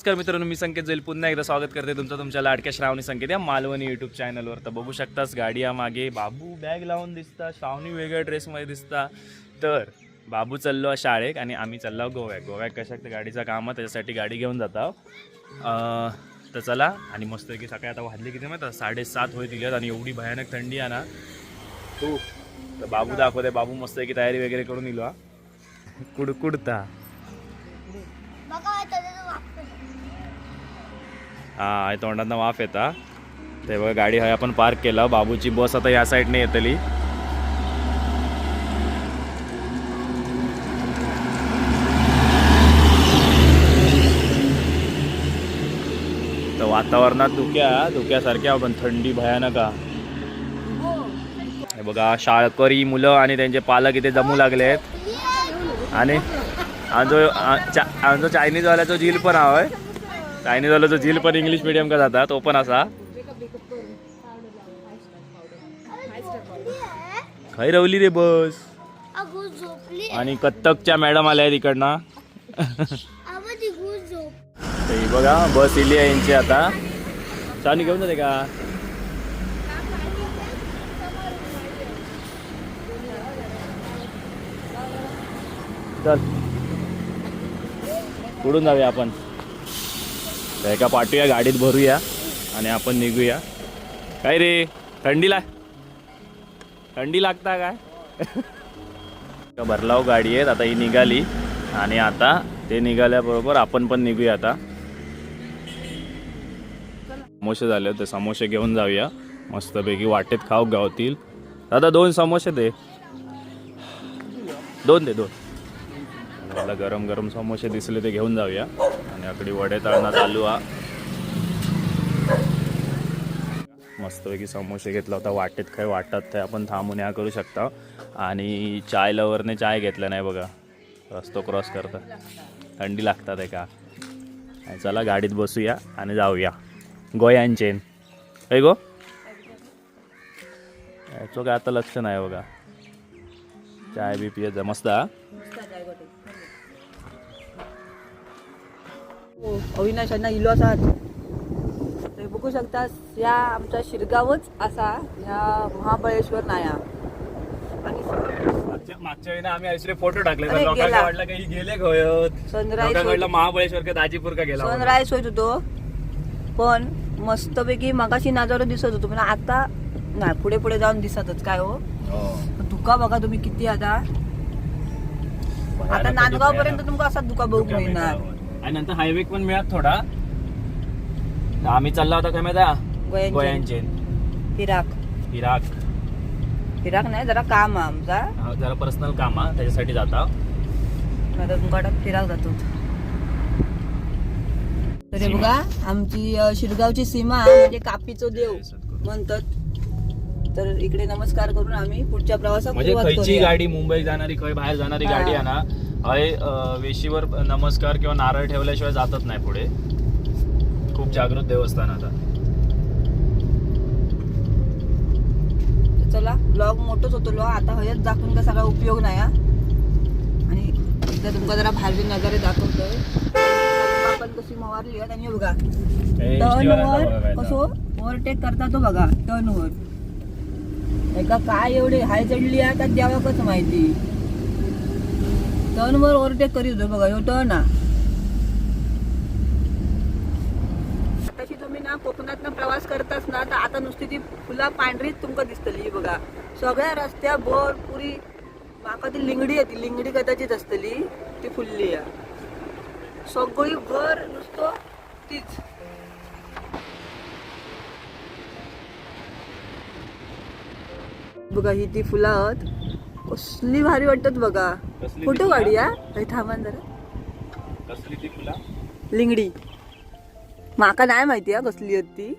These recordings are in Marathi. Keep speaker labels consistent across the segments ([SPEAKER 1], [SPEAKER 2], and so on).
[SPEAKER 1] नमस्कार मित्रांनो मी संकेत जाईल. पुन्हा एकदा स्वागत करते तुमचं तुमच्या लाडक्या श्रावणी संकेत या मालवणी यूट्यूब चॅनलवर तर बघू शकतास गाडी या मागे बाबू बॅग लावून दिसता श्रावणी वेगळ्या ड्रेसमध्ये दिसता. तर बाबू चाललो शाळेत आणि आम्ही चाललो गोव्याक गोव्याक कशा तर गाडीचं काम आहे त्याच्यासाठी गाडी घेऊन जातो तर चला आणि मस्त की सकाळी आता वाजले किती माहिती साडेसात होई दिल्यात आणि एवढी भयानक थंडी आहे ना. तू तर बाबू दाखवते बाबू मस्त की तयारी वगैरे करून दिलो हा. कुडकुडता. हा तोंडातनं वाफ येता. ते बघा गाडी हाय आपण पार्क केलं. बाबूची बस आता या साईडने येतली. तर वातावरणात धुक्या धुक्यासारख्या पण थंडी भयानक हे. बघा शाळकरी मुलं आणि त्यांचे पालक इथे जमू लागले आहेत आणि आणि जो चा- आणि जो चायनीजवाल्याचा झील पण हवाय चायनीजवाल्याचा झील पण इंग्लिश मिडियम का जाता तो पण असा. खै रवली रे बस. आणि कत्तकच्या मॅडम आल्या आहेत इकडनं.
[SPEAKER 2] ती
[SPEAKER 1] बघा बस इली आहे यांची आता. चानी घेऊन जाते का? चल. पुढून जाऊया आपण. तर एका पाठवूया गाडीत भरूया आणि आपण निघूया. काय रे? थंडी लाग थंडी लागता काय? भरलाव गाडी आहेत आता ही निघाली. आणि आता ते निघाल्याबरोबर आपण पण निघूया आता. समोसे झाले होते समोसे घेऊन जाऊया. मस्तपैकी वाटेत खाऊ गावतील. दादा दोन समोसे दे. दोन दे दोन. मला गरम गरम समोसे दिसले ते घेऊन जाऊया. आणि आकडी वडे तळणं चालू हा. मस्तपैकी समोसे घेतला होता. वाटेत काय वाटत ते आपण थांबून या करू शकता. आणि चाय लवरने चाय घेतला नाही बघा. रस्तो क्रॉस करता. थंडी लागतात आहे का? चला गाडीत बसूया आणि जाऊया. गोयांचेन काय गो याचं काय आता लक्ष नाही बघा. चाय बी पियत जा. मस्त
[SPEAKER 3] अविनाश यांना इलो थंय बघू शकता ह्या आमचा शिरगावच असा ह्या महाबळेश्वर नाया. आणि
[SPEAKER 1] मागच्या मागच्या वेळी आम्ही असे फोटो टाकले तर
[SPEAKER 3] अरे,
[SPEAKER 1] लोकांना
[SPEAKER 3] गेला.
[SPEAKER 1] वाटलं काही गेले गोयत.
[SPEAKER 3] सनराईज
[SPEAKER 1] लोकांना वाटलं महाबळेश्वर का दाजीपूर का गेला
[SPEAKER 3] सनराईज होत होतो. पण मस्तपैकी मगाशी नजारो दिसत होतो. पण आता नाही पुढे पुढे जाऊन दिसतच. काय हो?
[SPEAKER 1] हो.
[SPEAKER 3] धुका बघा तुम्ही किती आता. आता नांदगाव पर्यंत तुमका असा धुका बघू मिळणार.
[SPEAKER 1] आणि नंतर हायवे पण मिळत थोडा. आम्ही चालला होता काय माहिती
[SPEAKER 3] गोयांचे फिराक.
[SPEAKER 1] इराक
[SPEAKER 3] फिराक नाही जरा काम आहे आमचा.
[SPEAKER 1] जरा पर्सनल काम हा त्याच्यासाठी जाता
[SPEAKER 3] तुमच्याकडे फिराक जातो. तर बघा आमची शिरगावची सीमा म्हणजे कापीचो देव म्हणतात. तर इकडे नमस्कार करून आम्ही पुढच्या प्रवासात
[SPEAKER 1] म्हणजे खयची. गाडी मुंबई जाणारी खय बाहेर जाणारी. गाडी आहे ना हय अं, वेशीवर नमस्कार किंवा नारळ ठेवल्याशिवाय जातच नाही पुढे. खूप जागृत देवस्थान आता.
[SPEAKER 3] तर चला ब्लॉग मोठंच होतो लो आता हयच दाखवून का सगळा उपयोग नाही. आणि एकदा तुमका जरा बाहेरचे नजारे दाखवतोय. आपण कशी मवारली आणि बघा. टर्नवर कसो ओव्हरटेक करता तो बघा टर्नवर एका काय एवढे हाय चढली आहे का द्यावाकच माहिती? टर्नवर ओव्हरटेक करीत होतो बघा ह्यो टर्न हा. तशी तुम्ही ना कोकणात प्रवास करताच ना तर आता नुसती ती फुला पांढरीच तुमका दिसतली ही बघा. सगळ्या रस्त्या भर पुरी माका ती लिंगडी आहे ती लिंगडी कदाचित असतली ती फुलली आहे सगळी भर नुसतं तीच. बघा ही ती फुलां आहेत. कसली भारी वाटतात बघा.
[SPEAKER 1] कसली ती
[SPEAKER 3] फोटो
[SPEAKER 1] फुलं?
[SPEAKER 3] काढूया काही थांबा ना जरा.
[SPEAKER 1] कसली ती फुला
[SPEAKER 3] लिंगडी. माका नाही माहिती हा कसली आहेत ती.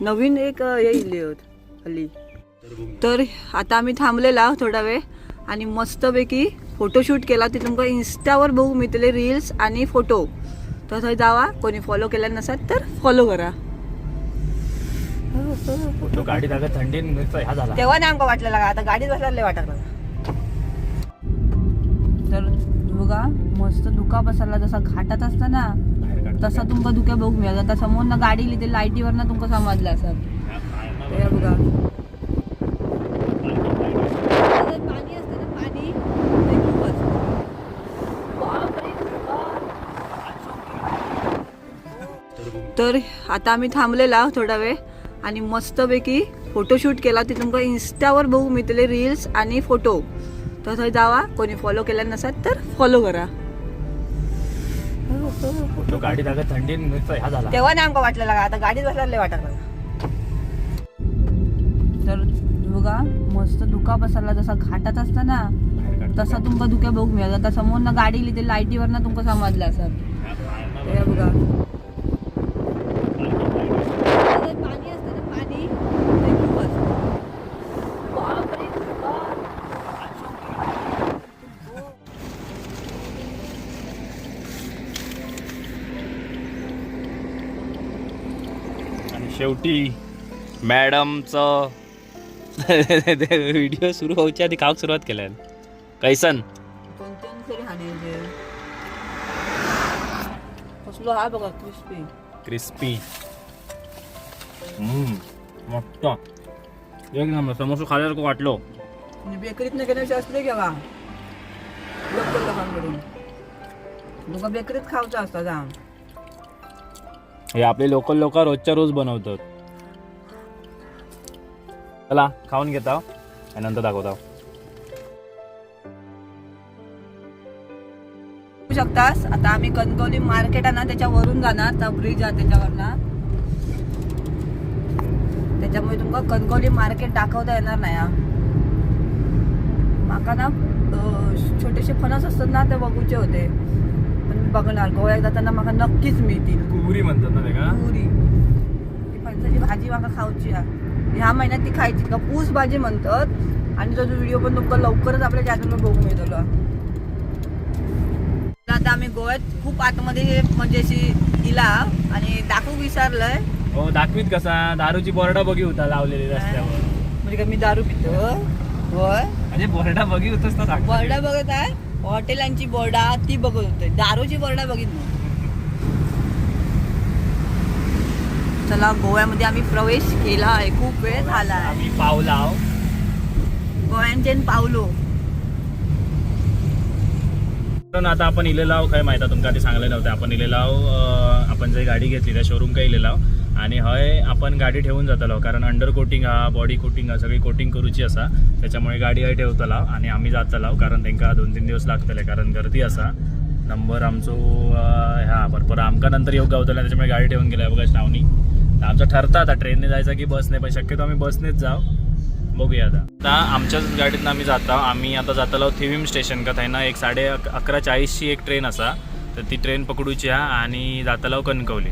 [SPEAKER 3] नवीन एक अ, हे इले होत हल्ली. तर आता आम्ही थांबलेला थोडा वेळ आणि मस्तपैकी फोटोशूट केला. ते तुमका इन्स्टावर बघू मिळतले रील्स आणि फोटो तर थंय जावा कोणी फॉलो केल्या नसत तर फॉलो करा.
[SPEAKER 1] फोटो गाडी टाकत थंडी ह्या झाला.
[SPEAKER 3] तेव्हा नाही आमका वाटलेला का? आता गाडीत बसला लय वाटत तर बघा मस्त धुका बसला जसा घाटात असता ना तसा तुमका दुख्या बघू मिळाला. आता समोर ना गाडी लिहिते लाईटीवर ना तुमका समजलं असं ते बघा. पाणी असते ना पाणी. ते. तर आता आम्ही थांबलेला थोडा वेळ. आणि मस्तपैकी फोटोशूट केला. ते तुमका इन्स्टावर बघू मिळतले रील्स आणि फोटो तर थंय जावा कोणी फॉलो केला नसत तर फॉलो करा.
[SPEAKER 1] गाडी जागा थंडी नुसतं ह्या झाला.
[SPEAKER 3] तेव्हा नाही आमका वाटलं लागा आता गाडीत लय वाटत तर बघा मस्त धुका बसला जसा घाटात असता ना तसा तुमका धुक्या बघू मिळाला. आता समोर ना गाडी लिहिते लाईटीवर ना तुमका समजलं असं ते हे बघा त्याच्यात पाणी असते ना पाणी ते खूप असतं. बापरे, बाप.
[SPEAKER 1] आणि शेवटी मॅडमचं व्हिडिओ सुरू व्हायच्या आधी काव सुरुवात केल्या कैसन.
[SPEAKER 3] कसलो हा बघा क्रिस्पी
[SPEAKER 1] क्रिस्पी मस्त. एक नंबर समोसा खाल्यासारखं वाटलो.
[SPEAKER 3] बेकरीत नाही असले लोकल लोकांकडून. तुका बेकरीत खावचं असतं जाम
[SPEAKER 1] हे आपले लोकल लोक रोजच्या रोज बनवतात. चला खाऊन घेता आणि नंतर दाखवता
[SPEAKER 3] शकतास आता आम्ही कणकवली मार्केट आहे ना त्याच्यावरून जाणार त्या ब्रिज आहे त्याच्यावरना. त्याच्यामुळे तुमका कणकवली मार्केट दाखवता येणार नाही माका ना छोटेसे फणस असतात ना ते बघूचे होते. बघणार. गोव्यात जाताना माका नक्कीच मिळतील.
[SPEAKER 1] कुबुरी म्हणतात ना ते का
[SPEAKER 3] पुरी. ती फणसाची भाजी माका खाऊची हा. ह्या महिन्यात ती खायची. का पूस भाजी म्हणतात. आणि तो व्हिडिओ पण तुमका लवकरच आपल्या चॅनलवर बघू. मिळतो आता आम्ही गोव्यात खूप आतमध्ये म्हणजे अशी इला आणि दाखवू विचारलंय
[SPEAKER 1] हो दाखवीत कसा? दारूची बोर्डा बघी होता लावलेली रस्त्यावर.
[SPEAKER 3] म्हणजे का मी दारू पितो? होय.
[SPEAKER 1] म्हणजे बोर्डा बघी होतच ना दाखव.
[SPEAKER 3] बर्डा बघत आहे? हॉटेलांची बोर्डा ती बघत होते. दारूची बोर्डा बघितली. चला गोव्यामध्ये आम्ही प्रवेश केला आहे. खूप वेळ झाला आहे.
[SPEAKER 1] आम्ही पावलाव
[SPEAKER 3] गोव्यांचे पावलो.
[SPEAKER 1] पण आता आपण इलेलाव काय माहिती तुमका आधी सांगले नव्हते. आपण इलेलाव लाव आपण जे गाडी घेतली त्या शोरूम काय इलेलाव आणि हय आपण गाडी ठेवून जातलो कारण अंडर कोटिंग हा बॉडी कोटिंग हा सगळी कोटिंग करूची असा. त्याच्यामुळे गाडी हय ठेवतला आणि आम्ही जातलाव कारण त्यांना दोन तीन दिवस लागतले कारण गर्दी असा. नंबर आमचो ह्या बरोबर आमका नंतर येऊ गावतले त्याच्यामुळे गाडी ठेवून गेल्या. बघा श्रावणी. आमचं ठरतं आता ट्रेनने जायचं की बसने पण शक्यतो आम्ही बसनेच जाऊ. बघूया आता. आता आमच्याच गाडीतनं आम्ही जाता आम्ही आता जातलो थिविम स्टेशन का थंय ना एक साडे अक अकरा चाळीसची एक ट्रेन असा. तर ती ट्रेन पकडूची हा आणि जातलो कणकवली.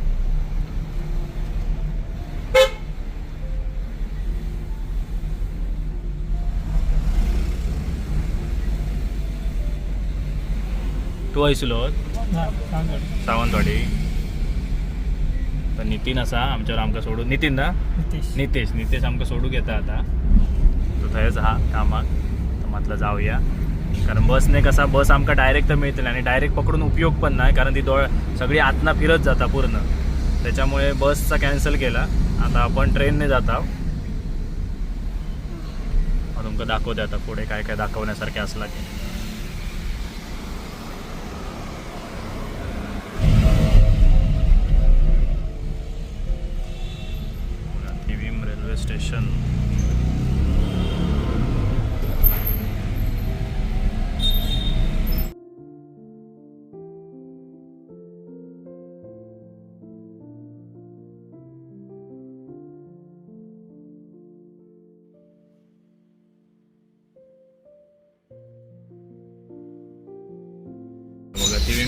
[SPEAKER 1] तू आयसलो सावंतवाडी. तर नितीन असा आमच्यावर आमकां सोडून नितीन ना? नितेश. नितेश आमकां सोडू घेता आता. थंयच हा कामाक तर म्हटलं जाऊया. कारण बसने कसा बस आमकां डायरेक्ट तर मिळतील आणि डायरेक्ट पकडून उपयोग पण नाही कारण ती दोळ सगळी आतना फिरत जाता पूर्ण. त्याच्यामुळे बसचा कॅन्सल केला. आता आपण ट्रेनने जाता. मग दाखवते आता पुढे काय काय दाखवण्यासारखे असला की.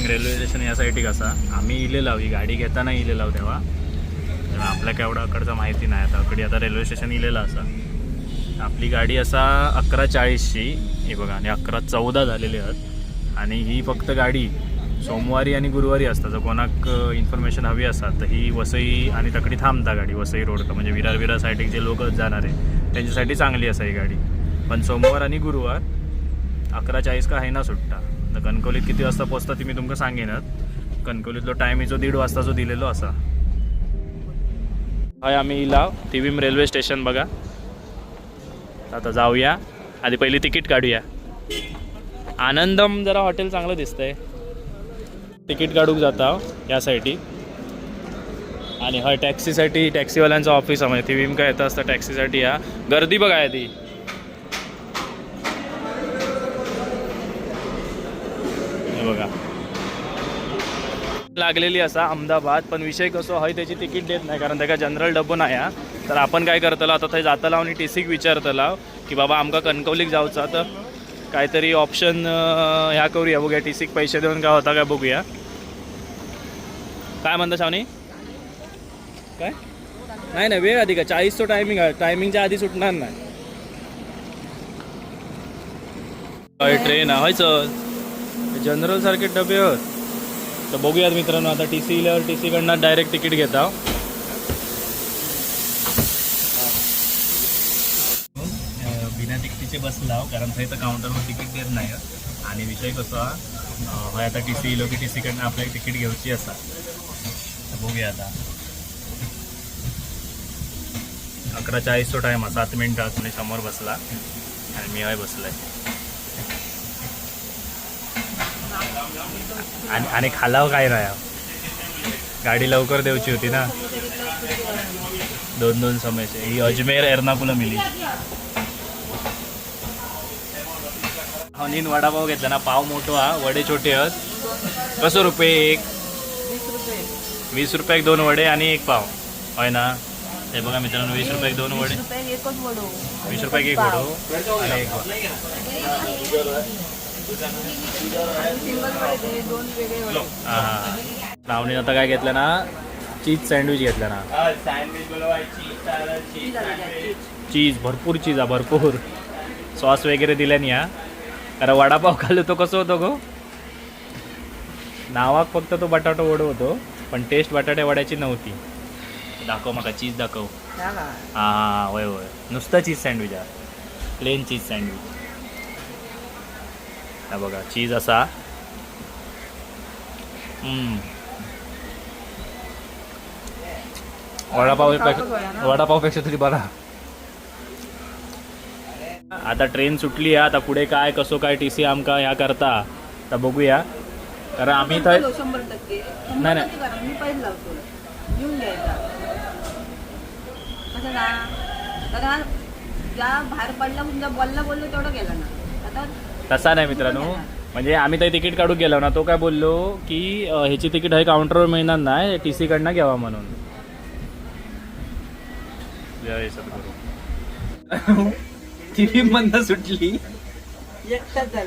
[SPEAKER 1] बघा रेल्वे स्टेशन या साईडी कसा? आम्ही इलेलाव ही गाडी घेताना इलेलाव तेव्हा. तर आपल्या केवढा अकडचं माहिती नाही. आता अकडी आता रेल्वे स्टेशन इलेलं असा. आपली गाडी असा अकरा चाळीसची. ही बघा आणि अकरा चौदा झालेली आहेत. आणि ही फक्त गाडी सोमवारी आणि गुरुवारी असता जर कोणाक इन्फॉर्मेशन हवी असतात तर ही वसई आणि तकडी थांबता गाडी वसई रोड म्हणजे विरार विरार साईडीक जे लोक जाणार आहे त्यांच्यासाठी चांगली असा ही गाडी. पण सोमवार आणि गुरुवार अकरा चाळीस का आहे ना सुट्टा. तर कणकवलीत किती वाजता पोचता ती मी तुमका सांगेनच. कणकवलीतलो टायम जो दीड वाजताचो दिलेलो असा. हय आम्ही इला तिवीम रेल्वे स्टेशन बघा. आता जाऊया. आधी पहिली तिकीट काढूया. आनंदम जरा हॉटेल चांगलं दिसतंय. तिकीट काढूक जाता हो, या आणि हय टॅक्सीसाठी टॅक्सीवाल्यांचं ऑफिस आहे. म्हणजे तिवीम काय येतं असतं टॅक्सीसाठी या. गर्दी बघा आहे ती बघा. लागलेली असा अहमदाबाद पण विषय कसो हय त्याची तिकीट देत नाही कारण त्याका जनरल डबो नाही हा. तर आपण काय करतलो आता थंय जातला आणि टी सीक विचारतला की बाबा आमका कणकवलीक जाऊचा तर काहीतरी ऑप्शन ह्या करूया बघूया टी सीक पैसे देऊन काय होता काय बघूया. काय म्हणता शावनी काय? नाही नाही वेळ आधी का चाळीसचं टायमिंग आहे. टायमिंगच्या आधी सुटणार नाही. हय ट्रेन आहे. चल जनरल सारखे डबे आहेत तर बघूयात मित्रांनो आता टी सी इल्यावर टी सीकडनं डायरेक्ट तिकीट घेता। बिना तिकिटीचे बसला कारण थंय तर काउंटरवर तिकीट देत नाही. आणि विषय कसो हा हय आता टी सी इलो की टी सीकडनं आपल्याला तिकीट घेवची असा तर बघूया आता. अकरा चाळीसचो टाईम आसा सात मिनटात म्हणजे समोर बसला. आणि मी हय बसलाय. आणि आणि खालाव काय नाही हा. गाडी लवकर देऊची होती ना. दोन दोन समयचे. ही अजमेर एर्नाकुलम मिली. हनीन वडापाव घेतला ना. पाव मोठो हा वडे छोटे आहेत. कसो रुपये एक?
[SPEAKER 3] वीस रुपये
[SPEAKER 1] रुपयाक दोन वडे आणि एक पाव. होय ना? हे बघा मित्रांनो वीस रुपयाक दोन वडे.
[SPEAKER 3] वीस रुपये एकच वडो.
[SPEAKER 1] वीस रुपयाक एक वडो. आणि एक हा. हा रावणीनं आता काय घेतलं ना? चीज सँडविच घेतलं ना.
[SPEAKER 3] चीज
[SPEAKER 1] भरपूर चीज आहे भरपूर. सॉस वगैरे दिल्याने या कारण वडापाव खाल्लो तो कसं होतो गो? नावाक फक्त तो बटाटो वडो होतो पण टेस्ट बटाट्या वड्याची नव्हती. दाखव माका चीज दाखव.
[SPEAKER 3] हा?
[SPEAKER 1] हां हां होय होय. नुसतं चीज सँडविच आहे. Plain cheese sandwich. हा बघा चीज असा. वडापाव वडापावपेक्षा तरी बरा. आता ट्रेन सुटली आहे आता पुढे काय कसो काय टी सी आमका ह्या करता. तर बघूया. कारण आम्ही तर नाही, नाही.
[SPEAKER 3] बाहेर पडला बोलला बोललो तेवढं गेला ना. आता
[SPEAKER 1] तसा नाही मित्रांनो. म्हणजे आम्ही तर तिकीट काढून गेलो ना तो काय बोललो की ह्याची तिकीट हे काउंटरवर मिळणार नाही टी सी कडनं घ्यावा म्हणून. जय सद्गुरू. ती बंद सुटली.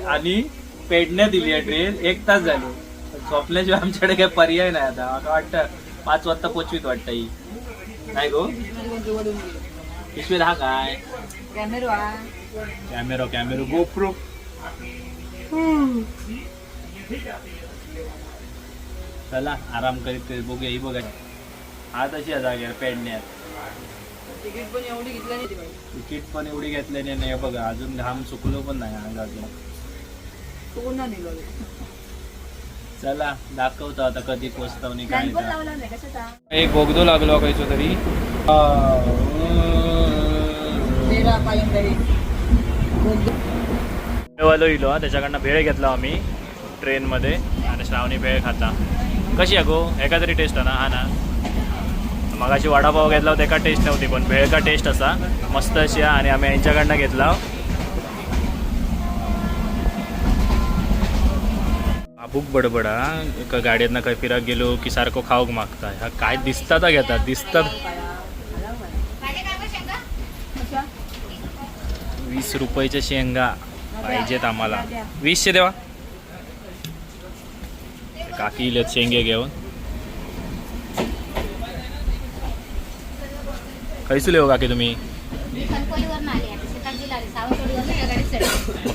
[SPEAKER 1] आणि पेडण्यात दिली आहे ट्रेन एक तास झालो. झोपल्याशिवाय आमच्याकडे काही पर्याय नाही आता. मला वाटतं पाच वाजता पोचवीत वाटतं ही. नाही गो? पिशवीत हा काय?
[SPEAKER 3] कॅमेरा हा
[SPEAKER 1] कॅमेरो कॅमेरो गोप्रो चला आराम करीत करीत बघूया ही बघा. तशी आहे जागेवर पेडण्यात
[SPEAKER 3] तिकीट पण एवढी घेतली नाही.
[SPEAKER 1] तिकीट पण एवढी घेतल्याने नाही बघा अजून घाम चुकलो पण नाही अंग अजून
[SPEAKER 3] निघालो.
[SPEAKER 1] चला दाखवतो आता कधी पोचतो आणि काय
[SPEAKER 3] लाईन पण
[SPEAKER 1] ते.
[SPEAKER 3] लावला नाही कशाचा
[SPEAKER 1] एक बोगदो लागलो कायचो तरी. भेळवालो इलो त्याच्याकडनं भेळ घेतला आम्ही ट्रेनमध्ये आणि श्रावणी भेळ खाता. कशी आहे गो? एका तरी टेस्ट आहे ना? हा ना? मगाशी वडापाव घेतला होता एका टेस्ट नव्हती पण भेळ का टेस्ट असा. मस्त अशी आहे आणि आम्ही यांच्याकडनं घेतला. आबूक बडबडा एका गाडीतनं काही फिराक गेलो की सारखं खाऊक मागता ह्या काय दिसतात घेतात? दिसतात. वीस रुपयाच्या शेंगा. पाहिजेत आम्हाला. वीसशे देवा. काकी इलेत शेंगे घेऊन. कैसू लेव काकी तुम्ही?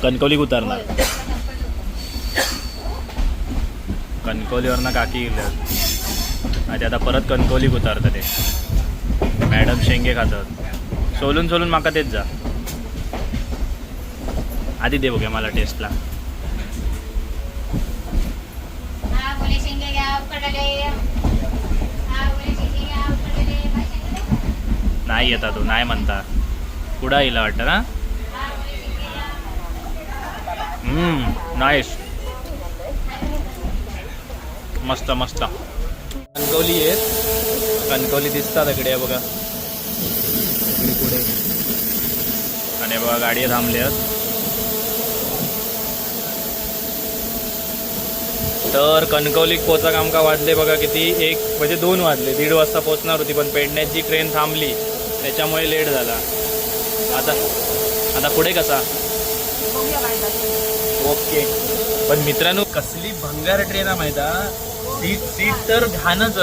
[SPEAKER 1] कणकवलीक उतरणार. कणकवलीवरनं. काकी इलेत. आणि आता परत कणकवलीक उतरतं ते. मॅडम शेंगे खातात. सोलून सोलून माका तेच जा. आधी दे बघूया मला टेस्टला
[SPEAKER 2] हा
[SPEAKER 1] नाही येता तो नाही म्हणता. कुठं येईल वाटतं ना नाईस मस्त मस्त. कणकवली आहेत. कणकवली दिसतात इकडे बघा. इकडे पुढे. आणि बघा गाडी थांबल्यात तर कणकवली पोचा काम का वाजले बघा किती? एक म्हणजे दोन वाजले. दीड वाजता पोचणार होती पण पेडण्याची ट्रेन थांबली त्याच्यामुळे लेट झाला. आता आता पुढे कसा. ओके. पण मित्रांनो कसली भंगार ट्रेन आहे माहिती? सीट सीट तर घाणच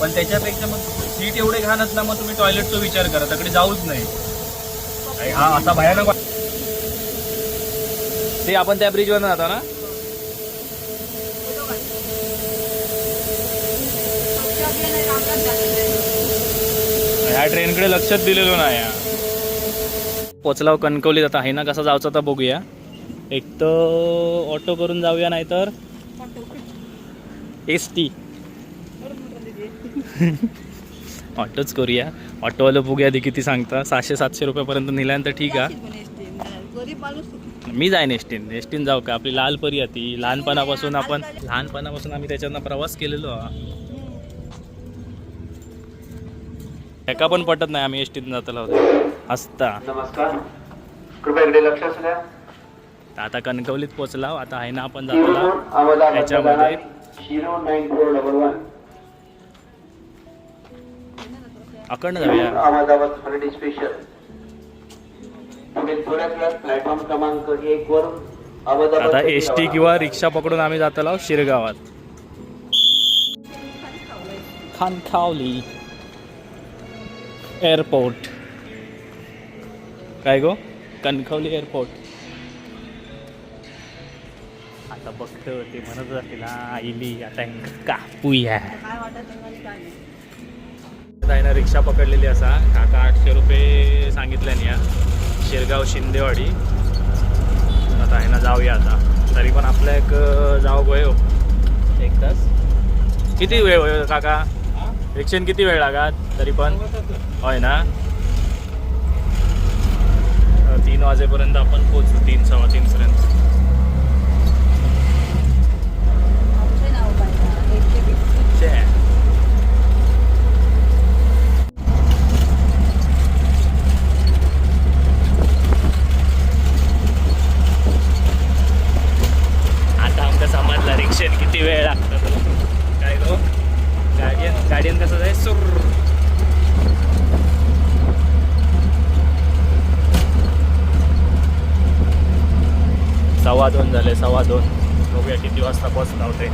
[SPEAKER 1] पण त्याच्यापेक्षा मग सीट एवढे घाणच ना मग तुम्ही टॉयलेटचा विचार करा. तिकडे जाऊच नाही. हा असा भयानक ते आपण त्या ब्रिजवर जातो ना
[SPEAKER 3] फोटो काढ. पक्षी आपल्या नाही, रांगात झालेलं आहे.
[SPEAKER 1] ह्या ट्रेनकडे लक्षच दिलेलो नाही. पोचलाव कणकवलीत आता. आहे ना कसा जायचं तर बघूया. एक तर ऑटो करून जाऊया नाहीतर एस टी ऑटोच करूया. ऑटोवालं बघूया दे किती सांगता. सहाशे सातशे रुपयापर्यंत नेल्यानंतर ठीक आहे. मी जाईन एसटीन. एसटीन जाऊ का? आपली लाल परी ती. लहानपणापासून आपण लहानपणापासून आम्ही त्याच्यानं प्रवास केलेलो एका पण पटत नाही आम्ही एसटीन जातलो होतो. हसता.
[SPEAKER 4] नमस्कार. कृपया इकडे लक्ष असू द्या.
[SPEAKER 1] तर आता कणकवलीत पोचला आता आहे ना आपण जातला.
[SPEAKER 4] शिरोड अहमदाबाद
[SPEAKER 1] याच्यामध्ये.
[SPEAKER 4] शिरो नाईन फोर डबल वन.
[SPEAKER 1] अखंड जाऊया.
[SPEAKER 4] स्पेशल प्लॅटफॉर्म क्रमांक एक वर
[SPEAKER 1] आता एस टी किंवा रिक्षा पकडून आम्ही जातलो शिरगावात. खानखावली. एअरपोर्ट. काय गो? कणखवली एअरपोर्ट. आता बघतो ते म्हणत असतील हा आईली आता कापूया
[SPEAKER 3] काय वाटत नाही मला काय नाही.
[SPEAKER 1] आहे ना रिक्षा पकडलेली असा. काका आठशे रुपये सांगितल्याने या. शिरगाव शिंदेवाडी. आता आहे ना जाऊया आता. तरी पण आपल्या एक जाऊ गोय हो. एक तास. किती वेळ होय काका? रिक्षेन किती वेळ लागत तरी पण. होय ना? तीन वाजेपर्यंत आपण पोचू तीन सव्वा तीनपर्यंत
[SPEAKER 3] आमचे नाव काय ना? एकशे वीस.
[SPEAKER 1] छे. आता आमका समजला रिक्षेत किती वेळ लागतो तो. काय गो गाडीन गाडीन कसं जाय सुर सव्वा दोन झाले सव्वा दोन बघूया किती वाजता पोचला होते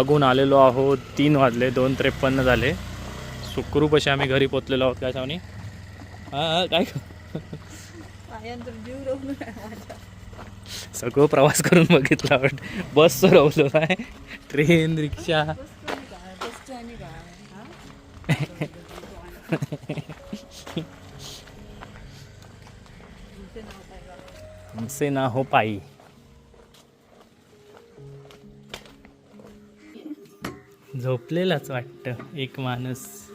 [SPEAKER 1] भागून आलेलो आहोत तीन वाजले दोन त्रेपन्न झाले सुखरूप असे आम्ही घरी पोचलेलो आहोत काय सावनी हां काय. सगळं प्रवास करून बघितला वाट बस रवलो नाही ट्रेन रिक्षा
[SPEAKER 3] काय? काय? काय?
[SPEAKER 1] हमसे ना हो पाई झोपलेलाच वाटतं एक माणूस.